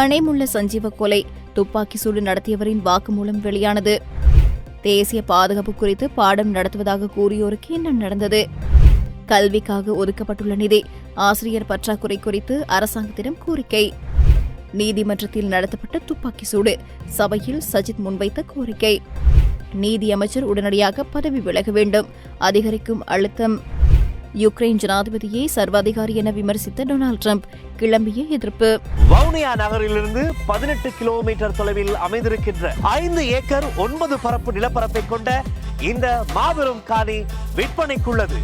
கணேமுள்ள சஞ்சீவ கொலை துப்பாக்கி சூடு நடத்தியவரின் வாக்குமூலம் வெளியானது. தேசிய பாதுகாப்பு குறித்து பாடம் நடத்துவதாக கூறியோருக்கு என்ன நடந்தது? கல்விக்காக ஒதுக்கப்பட்டுள்ள நிதி ஆசிரியர் பற்றாக்குறை குறித்து அரசாங்கத்திடம் கோரிக்கை. நீதிமன்றத்தில் நடத்தப்பட்ட துப்பாக்கி சூடு சபையில் சஜித் முன்வைத்த கோரிக்கை. நீதியமைச்சர் உடனடியாக பதவி விலக வேண்டும் அதிகரிக்கும் அழுத்தம். யுக்ரைன் ஜனாதிபதியை சர்வாதிகாரி என விமர்சித்த டொனால்டு ட்ரம்ப் கிளம்பிய எதிர்ப்பு. வவுனியா நகரிலிருந்து பதினெட்டு கிலோமீட்டர் தொலைவில் அமைந்திருக்கின்ற ஐந்து ஏக்கர் ஒன்பது பரப்பு நிலப்பரப்பை கொண்ட இந்த மாபெரும் காணி விற்பனைக்குள்ளது.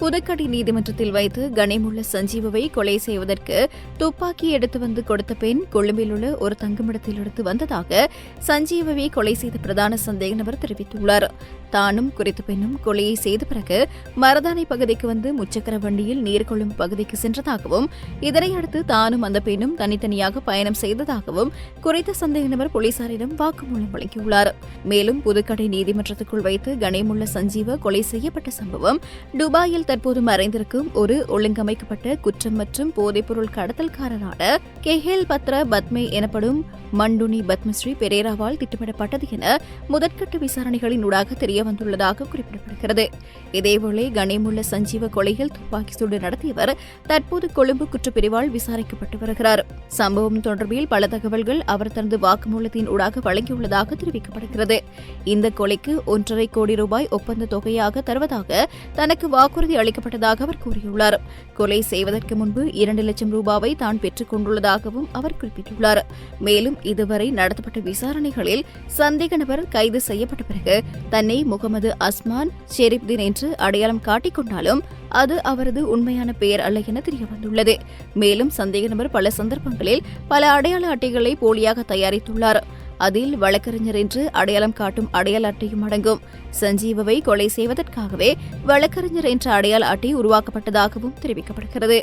புதுக்கடி நீதிமன்றத்தில் வைத்து கனிமுள்ள சஞ்சீவவை கொலை செய்வதற்கு துப்பாக்கி எடுத்து வந்து கொடுத்த பெண் கொழும்பில் உள்ள ஒரு தங்குமிடத்தில் எடுத்து வந்ததாக சஞ்சீவவை கொலை செய்த பிரதான சந்தேக நபர் தெரிவித்துள்ளார். தானும் குறித்த பெண்ணும் கொலையை செய்த பிறகு மரதானை பகுதிக்கு வந்து முச்சக்கர வண்டியில் நீர்கொள்ளும் பகுதிக்கு சென்றதாகவும் இதனையடுத்து தானும் அந்த பெண்ணும் தனித்தனியாக பயணம் செய்ததாகவும் குறித்த சந்தேக நபர் போலீசாரிடம் வாக்குமூலம் வழங்கியுள்ளார். மேலும் புதுக்கடை நீதிமன்றத்துக்குள் வைத்து கணேமுள்ள சஞ்சீவ கொலை செய்யப்பட்ட சம்பவம் துபாயில் தற்போது மறைந்திருக்கும் ஒரு ஒழுங்கமைக்கப்பட்ட குற்றம் மற்றும் போதைப்பொருள் கடத்தல்காரரான கெஹேல் பத்ர பத்மே எனப்படும் மண்டுனி பத்மஸ்ரீ பெரேராவால் திட்டமிடப்பட்டது என முதற்கட்ட விசாரணைகளின் ஊடாக தெரியவந்துள்ளதாக குறிப்பிடப்படுகிறது. இதேவேளை கனிமுள்ள சஞ்சீவ கொலையில் துப்பாக்கி சூடு நடத்தியவர் தற்போது கொழும்பு குற்றப்பிரிவால் விசாரிக்கப்பட்டு வருகிறார். சம்பவம் தொடர்பில் பல தகவல்கள் அவர் தனது வாக்குமூலத்தின் ஊடாக வழங்கியுள்ளதாக தெரிவிக்கப்படுகிறது. இந்த கொலைக்கு ஒன்றரை கோடி ரூபாய் ஒப்பந்த தொகையாக தருவதாக தனக்கு வாக்குறுதி அளிக்கப்பட்டதாக அவர் கூறியுள்ளார். கொலை செய்வதற்கு முன்பு இரண்டு லட்சம் ரூபாவை தான் பெற்றுக் கொண்டுள்ளதாகவும் அவர் குறிப்பிட்டுள்ளார். மேலும் இதுவரை நடத்தப்பட்ட விசாரணைகளில் சந்தேக நபர் கைது செய்யப்பட்ட பிறகு தன்னை முகமது அஸ்மான் ஷெரீப்தீன் என்று அடையாளம் காட்டிக்கொண்டாலும் அது அவரது உண்மையான பெயர் அல்ல என தெரியவந்துள்ளது. மேலும் சந்தேக நபர் பல சந்தர்ப்பங்களில் பல அடையாள அட்டைகளை போலியாக தயாரித்துள்ளார். அதில் வழக்கறிஞர் என்று அடையாளம் காட்டும் அடையாள அட்டையும் அடங்கும். சஞ்சீவவை கொலை செய்வதற்காகவே வழக்கறிஞர் என்ற அடையாள அட்டை உருவாக்கப்பட்டதாகவும் தெரிவிக்கப்படுகிறது.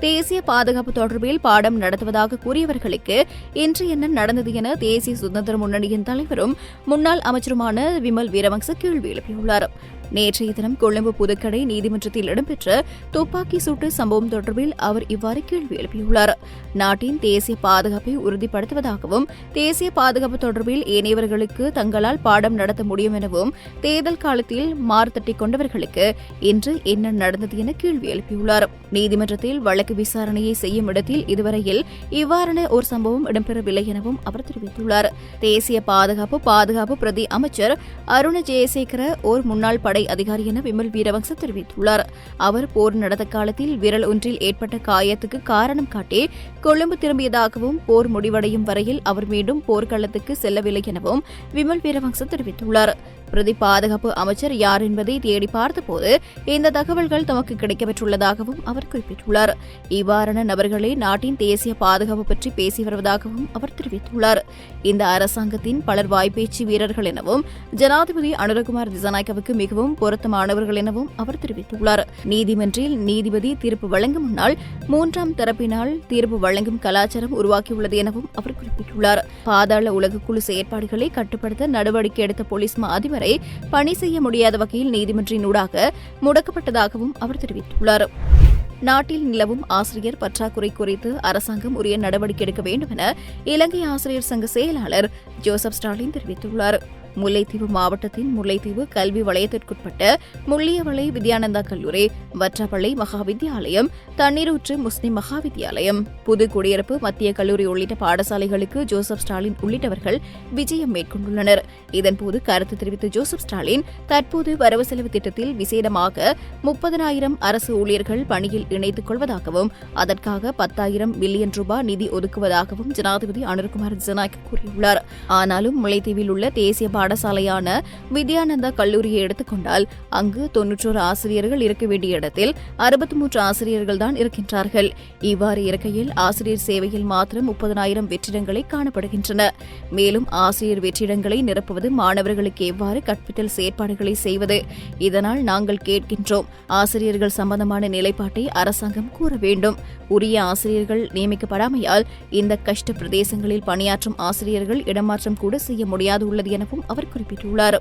தேசிய பாதுகாப்பு தொடர்பில் பாடம் நடத்துவதாக கூறியவர்களுக்கு இன்று என்ன நடந்தது என தேசிய சுதந்திர முன்னணியின் தலைவரும் முன்னாள் அமைச்சருமான விமல் வீரவங்ச கேள்வி எழுப்பியுள்ளார். நேற்றைய தினம் கொழும்பு புதுக்கடை நீதிமன்றத்தில் இடம்பெற்ற துப்பாக்கி சூட்டு சம்பவம் தொடர்பில் அவர் இவ்வாறு கேள்வி எழுப்பியுள்ளார். நாட்டின் தேசிய பாதுகாப்பை உறுதிப்படுத்துவதாகவும் தேசிய பாதுகாப்பு தொடர்பில் ஏனையவர்களுக்கு தங்களால் பாடம் நடத்த முடியும் எனவும் தேர்தல் காலத்தில் மாறுதட்டிக் கொண்டவர்களுக்கு இன்று என்ன நடந்தது என கேள்வி எழுப்பியுள்ளார். நீதிமன்றத்தில் வழக்கு விசாரணையை செய்யும் இடத்தில் இதுவரையில் இவ்வாறான ஒரு சம்பவம் இடம்பெறவில்லை எனவும் அவர் தெரிவித்துள்ளார். தேசிய பாதுகாப்பு பாதுகாப்பு பிரதி அமைச்சர் அருண ஜெயசேகர ஓர் முன்னாள் அதிகாரி என விமல் வீரவங்ச தெரிவித்துள்ளார். அவர் போர் நடந்த காலத்தில் விரல் ஒன்றில் ஏற்பட்ட காயத்துக்கு காரணம் காட்டி கொழும்பு திரும்பியதாகவும் போர் முடிவடையும் வரையில் அவர் மீண்டும் போர்க்களத்துக்கு செல்லவில்லை எனவும் விமல் வீரவங்ச தெரிவித்துள்ளார். பிரதி பாதுகாப்பு அமைச்சர் யார் என்பதை தேடி பார்த்தபோது இந்த தகவல்கள் தமக்கு கிடைக்கப்பெற்றுள்ளதாகவும் அவர் குறிப்பிட்டுள்ளார். இவ்வாறான நபர்களே நாட்டின் தேசிய பாதுகாப்பு பற்றி பேசி வருவதாகவும் அவர் தெரிவித்துள்ளார். இந்த அரசாங்கத்தின் பலர் வாய்ப்பேச்சு வீரர்கள் எனவும் ஜனாதிபதி அனுரகுமார் திசாநாயக்கவுக்கு மிகவும் பொருத்தமானவர்கள் எனவும் அவர் தெரிவித்துள்ளார். நீதிமன்றில் நீதிபதி தீர்ப்பு வழங்கும் முன்னால் மூன்றாம் தரப்பினால் தீர்ப்பு வழங்கும் கலாச்சாரம் உருவாக்கியுள்ளது எனவும் அவர் குறிப்பிட்டுள்ளார். பாதாள உலக குழு செயற்பாடுகளை கட்டுப்படுத்த நடவடிக்கை எடுத்த போலீஸ் அதிபர் வரை பணி செய்ய முடியாத வகையில் நீதிமன்றினூடாக முடக்கப்பட்டதாகவும் அவர் தெரிவித்துள்ளார். நாட்டில் நிலவும் ஆசிரியர் பற்றாக்குறை குறித்து அரசாங்கம் உரிய நடவடிக்கை எடுக்க வேண்டும் என இலங்கை ஆசிரியர் சங்க செயலாளர் ஜோசப் ஸ்டாலின் தெரிவித்துள்ளார். முல்லைத்தீவு மாவட்டத்தின் முல்லைத்தீவு கல்வி வலயத்திற்குட்பட்ட முள்ளியவளை வித்யானந்தா கல்லூரி வற்றப்பள்ளி மகாவித்யாலயம் தண்ணீரூற்று முஸ்லிம் மகாவித்யாலயம் புது குடியிருப்பு மத்திய கல்லூரி உள்ளிட்ட பாடசாலைகளுக்கு ஜோசப் ஸ்டாலின் உள்ளிட்டவர்கள் விஜயம் மேற்கொண்டுள்ளனர். இதன்போது கருத்து தெரிவித்த ஜோசப் ஸ்டாலின் தற்போது வரவு செலவு திட்டத்தில் விசேடமாக முப்பதனாயிரம் அரசு ஊழியர்கள் பணியில் இணைத்துக் கொள்வதாகவும் அதற்காக பத்தாயிரம் மில்லியன் ரூபாய் நிதி ஒதுக்குவதாகவும் ஜனாதிபதி அனுர்குமார் ஜனாக் கூறியுள்ளார். ஆனாலும் முல்லைத்தீவில் உள்ள தேசிய பாடசாலையான வித்யானந்தா கல்லூரியை எடுத்துக்கொண்டால் அங்கு தொன்னூற்றோரு ஆசிரியர்கள் இருக்க வேண்டிய இடத்தில் அறுபத்தி மூன்று ஆசிரியர்கள் தான் இருக்கின்றார்கள். இவ்வாறு இருக்கையில் ஆசிரியர் சேவையில் மாத்திரம் முப்பதனாயிரம் வெற்றிடங்களை காணப்படுகின்றன. மேலும் ஆசிரியர் வெற்றிடங்களை நிரப்புவது மாணவர்களுக்கு எவ்வாறு கற்பித்தல் செயற்பாடுகளை செய்வது? இதனால் நாங்கள் கேட்கின்றோம். ஆசிரியர்கள் சம்பந்தமான நிலைப்பாட்டை அரசாங்கம் கூற வேண்டும். உரிய ஆசிரியர்கள் நியமிக்கப்படாமையால் இந்த கஷ்ட பிரதேசங்களில் பணியாற்றும் ஆசிரியர்கள் இடமாற்றம் கூட செய்ய முடியாது உள்ளது எனவும் அவர் குறிப்பிட்டுள்ளார்.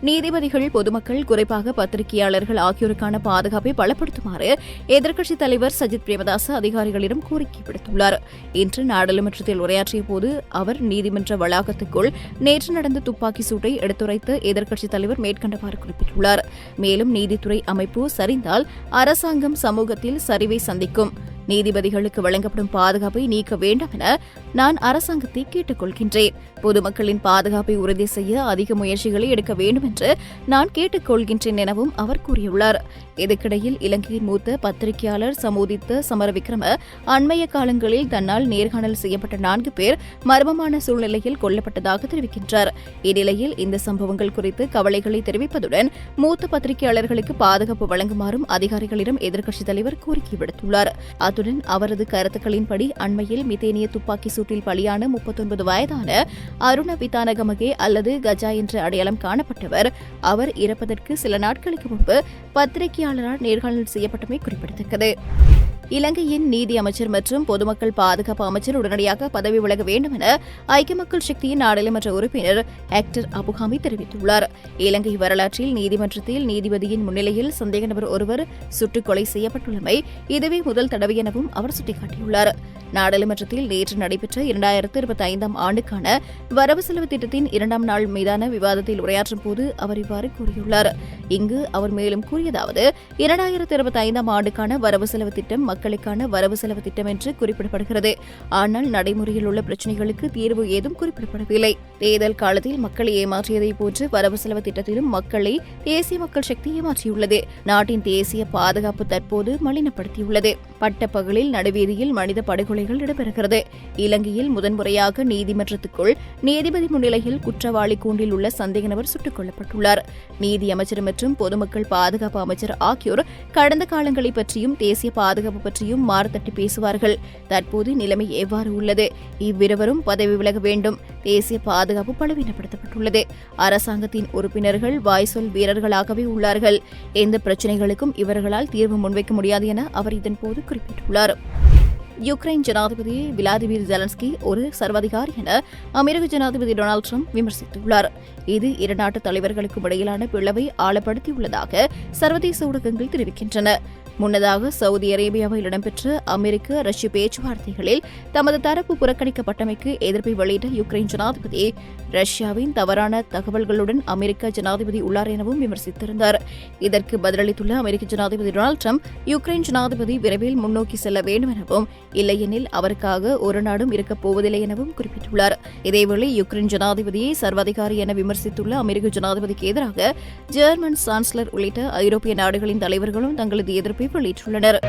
நீதிபதிகள் பொதுமக்கள் குறிப்பாக பத்திரிகையாளர்கள் ஆகியோருக்கான பாதுகாப்பை பலப்படுத்துமாறு எதிர்க்கட்சித் தலைவர் சஜித் பிரேமதாச அதிகாரிகளிடம் கோரிக்கை விடுத்துள்ளார். இன்று நாடாளுமன்றத்தில் உரையாற்றிய போது அவர் நீதிமன்ற வளாகத்துக்குள் நேற்று நடந்த துப்பாக்கி சூட்டை எடுத்துரைத்த எதிர்க்கட்சித் தலைவர் மேற்கண்டவாறு குறிப்பிட்டுள்ளார். மேலும் நீதித்துறை அமைப்பு சரிந்தால் அரசாங்கம் சமூகத்தில் சரிவை சந்திக்கும். நீதிபதிகளுக்கு வழங்கப்படும் பாதுகாப்பை நீக்க வேண்டாம் என நான் அரசாங்கத்தை கேட்டுக்கொள்கின்றேன். பொதுமக்களின் பாதுகாப்பை உறுதி செய்ய அதிக முயற்சிகளை எடுக்க வேண்டும் என்று நான் கேட்டுக்கொள்கின்றேன் எனவும் அவர் கூறியுள்ளார். இதற்கிடையில் இலங்கையின் மூத்த பத்திரிகையாளர் சமோதித்த சமரவிக்ரம அண்மைய காலங்களில் தன்னால் நேர்காணல் செய்யப்பட்ட நான்கு பேர் மர்மமான சூழ்நிலையில் கொல்லப்பட்டதாக தெரிவிக்கின்றார். இந்நிலையில் இந்த சம்பவங்கள் குறித்து கவலைகளை தெரிவிப்பதுடன் மூத்த பத்திரிகையாளர்களுக்கு பாதுகாப்பு வழங்குமாறும் அதிகாரிகளிடம் எதிர்க்கட்சித் தலைவர் கோரிக்கை விடுத்துள்ளார். அத்துடன் அவரது கருத்துக்களின்படி அண்மையில் மிதேனிய துப்பாக்கி சூட்டில் பலியான முப்பத்தொன்பது வயதான அருண வித்தானகமகே அல்லது கஜா என்ற அடையாளம் காணப்பட்டவர். அவர் இறப்பதற்கு சில நாட்களுக்கு முன்பு பத்திரிகையாளரால் நேர்காணல் செய்யப்பட்டமை குறிப்பிடத்தக்கது. இலங்கையின் நீதி அமைச்சர் மற்றும் பொதுமக்கள் பாதுகாப்பு அமைச்சர் உடனடியாக பதவி விலக வேண்டும் என ஐக்கிய மக்கள் சக்தியின் நாடாளுமன்ற உறுப்பினர் ஆக்டர் அபுகாமி தெரிவித்துள்ளார். இலங்கை வரலாற்றில் நீதிமன்றத்தில் நீதிபதியின் முன்னிலையில் சந்தேக நபர் ஒருவர் சுட்டுக் கொலை செய்யப்பட்டுள்ளமை இதுவே முதல் தடவை எனவும் அவர் சுட்டிக்காட்டியுள்ளார். நாடாளுமன்றத்தில் நேற்று நடைபெற்ற இரண்டாயிரத்து இருபத்தி ஐந்தாம் ஆண்டுக்கான வரவு செலவு திட்டத்தின் இரண்டாம் நாள் மீதான விவாதத்தில் உரையாற்றும் போது அவர் இவ்வாறு கூறியுள்ளார். இங்கு அவர் மேலும் கூறியதாவது இரண்டாயிரத்து இருபத்தி ஐந்தாம் ஆண்டுக்கான வரவு செலவு திட்டம் மக்களுக்கான வரவு செலவு திட்டம் என்று குறிப்பிடப்படுகிறது. ஆனால் நடைமுறையில் உள்ள பிரச்சினைகளுக்கு தீர்வு ஏதும் குறிப்பிடப்படவில்லை. தேர்தல் காலத்தில் மக்களை ஏமாற்றியதை போன்று வரவு செலவு திட்டத்திலும் மக்களை தேசிய மக்கள் சக்தி ஏமாற்றியுள்ளது. நாட்டின் தேசிய பாதுகாப்பு தற்போது மலினப்படுத்தியுள்ளது. பட்டப்பகலில் நடுவீதியில் மனித படுகொலைகள் இடம்பெறுகிறது. இலங்கையில் முதன்முறையாக நீதிமன்றத்துக்குள் நீதிபதி முன்னிலையில் குற்றவாளி கூண்டில் உள்ள சந்தேக நபர் சுட்டுக் கொல்லப்பட்டுள்ளார். நீதி அமைச்சர் மற்றும் பொதுமக்கள் பாதுகாப்பு அமைச்சர் ஆகியோர் கடந்த காலங்களை பற்றியும் தேசிய பாதுகாப்பு பற்றியும் மாறுதட்டி பேசுவார்கள். தற்போது நிலைமை எவ்வாறு உள்ளது? இவ்விருவரும் பதவி விலக வேண்டும். தேசிய பாதுகாப்பு பலவீனப்படுத்தப்பட்டுள்ளது. அரசாங்கத்தின் உறுப்பினர்கள் வாய்சொல் வீரர்களாகவே உள்ளார்கள். எந்த பிரச்சினைகளுக்கும் இவர்களால் தீர்வு முன்வைக்க முடியாது என அவர் இதன்போது குறிப்பிட்டுள்ளார். யுக்ரைன் ஜனாதிபதி விளாடிமிர் ஜெலன்ஸ்கி ஒரு சர்வாதிகாரி என அமெரிக்க ஜனாதிபதி டொனால்டு ட்ரம்ப் விமர்சித்துள்ளார். இது இரு நாட்டு தலைவர்களுக்கும் இடையிலான பிளவை ஆழப்படுத்தியுள்ளதாக சர்வதேச ஊடகங்கள் தெரிவிக்கின்றன. முன்னதாக சவுதி அரேபியாவில் இடம்பெற்ற அமெரிக்க ரஷ்ய பேச்சுவார்த்தைகளில் தமது தரப்பு புறக்கணிக்கப்பட்டமைக்கு எதிர்ப்பை வெளியிட்ட யுக்ரைன் ஜனாதிபதி ரஷ்யாவின் தவறான தகவல்களுடன் அமெரிக்க ஜனாதிபதி உள்ளார் எனவும் விமர்சித்திருந்தார். இதற்கு பதிலளித்துள்ள அமெரிக்க ஜனாதிபதி டொனால்டு ட்ரம்ப் யுக்ரைன் ஜனாதிபதி விரைவில் முன்னோக்கி செல்ல வேண்டும் எனவும் இல்லையெனில் அவருக்காக ஒரு நாடும் இருக்கப் போவதில்லை எனவும் குறிப்பிட்டுள்ளார். இதேவேளை யுக்ரைன் ஜனாதிபதியை சர்வாதிகாரி என விமர்சித்துள்ள அமெரிக்க ஜனாதிபதிக்கு எதிராக ஜெர்மன் சான்சலர் உள்ளிட்ட ஐரோப்பிய நாடுகளின் தலைவர்களும் தங்களது எதிர்ப்பை வெளியிட்டுள்ளனர்.